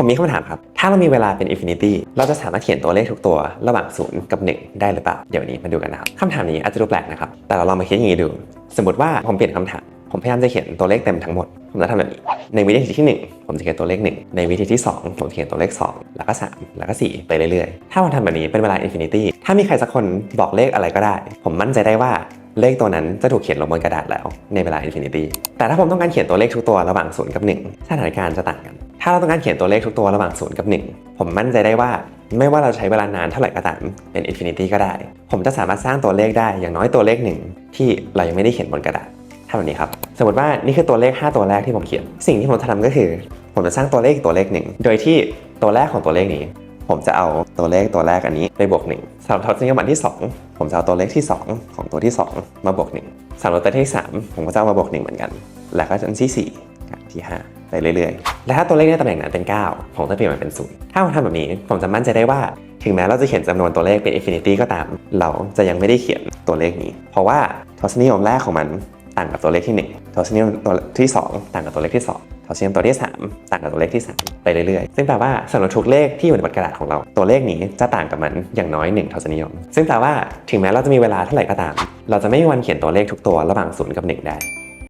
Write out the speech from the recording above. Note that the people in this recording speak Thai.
ผมมีคำถามครับ ถ้าเรามีเวลาเป็นอินฟินิตี้ เราจะสามารถเขียนตัวเลขทุกตัว ระหว่าง 0 กับ 1 ได้หรือเปล่า เดี๋ยวนี้มาดูกันนะครับคำถามนี้อาจจะดูแปลกนะครับ แต่เราลองมาคิดอย่างนี้ดู สมมติว่าผมเปลี่ยนคำถาม ผมพยายามจะเขียนตัวเลขเต็มทั้งหมด ผมจะทำแบบนี้ ในวิธีที่ 1 ผมจะเขียนตัวเลข 1 ในวิธีที่ 2 ผมเขียนตัวเลข 2 แล้วก็ 3 แล้วก็ 4 ไปเรื่อยๆ ถ้าผมทำแบบนี้เป็นเวลาอินฟินิตี้ ถ้ามีใครสักคนบอกเลขอะไรก็ได้ ผมมั่นใจได้ว่าเลขตัวนั้นจะถูกเขียนลงบนกระดาษแล้วในเวลาอินฟินิตี้ แต่ถ้าผมต้องการเขียนตัวเลขทุกตัวระหว่าง0กับ 1 สถานการณ์จะต่างกัน ถ้าเราต้องการเขียนตัวเลขทุกตัวระหว่าง 0 กับ 1 ผมมั่นใจได้ว่า ไม่ว่าเราใช้เวลานานเท่าไหร่ก็ตามเป็นอินฟินิตี้ก็ได้ ผมจะสามารถสร้างตัวเลขได้อย่างน้อยตัวเลขหนึ่งที่เรายังไม่ได้เขียนบนกระดาษทำแบบนี้ครับ สมมติว่านี่คือตัวเลข 5 ตัวแรกที่ผมเขียน สิ่งที่ผมจะทำก็คือ ผมจะสร้างตัวเลขอีกตัวเลขหนึ่งโดยที่ตัวแรกของตัวเลขนี้ ผมจะเอาตัวเลขตัวแรกอันนี้ไปบวกหนึ่งสำหรับทศนิยมอันที่ 2 ผมจะเอาตัวเลขที่ 2 ของตัวที่ 2 มาบวกหนึ่งสำหรับตัวที่3ผมก็จะเอามาบวกหนึ่งเหมือนกัน แล้วก็จนที่4ที่ 5 ไปเรื่อยๆ และถ้าตัวเลขในตำแหน่งนั้นเป็น 9 ผมจะเปลี่ยนมันเป็น0ถ้าผมทำแบบนี้ ผมจะมั่นใจได้ว่า ถึงแม้เราจะเขียนจำนวนตัวเลขเป็นอินฟินิตี้ก็ตาม เราจะยังไม่ได้เขียนตัวเลขนี้ เพราะว่าทศนิยมแรกของมันต่างกับตัวเลขที่1ทศนิยมตัวที่ 2 ต่างกับตัวเลขที่ 2ทศนิยมตัวที่ 3 ต่างกับตัวเลขที่ 3 ไปเรื่อยๆ ซึ่งแปลว่าสำหรับทุกเลขที่อยู่ในบนกระดาษของเรา ตัวเลขนี้จะต่างกับมันอย่างน้อย1ทศนิยม ซึ่งแปลว่าถึงแม้เราจะมีเวลาเท่าไหร่ก็ตาม เราจะไม่มีวันเขียนตัวเลขทุกตัวระหว่าง0กับ 1 ได้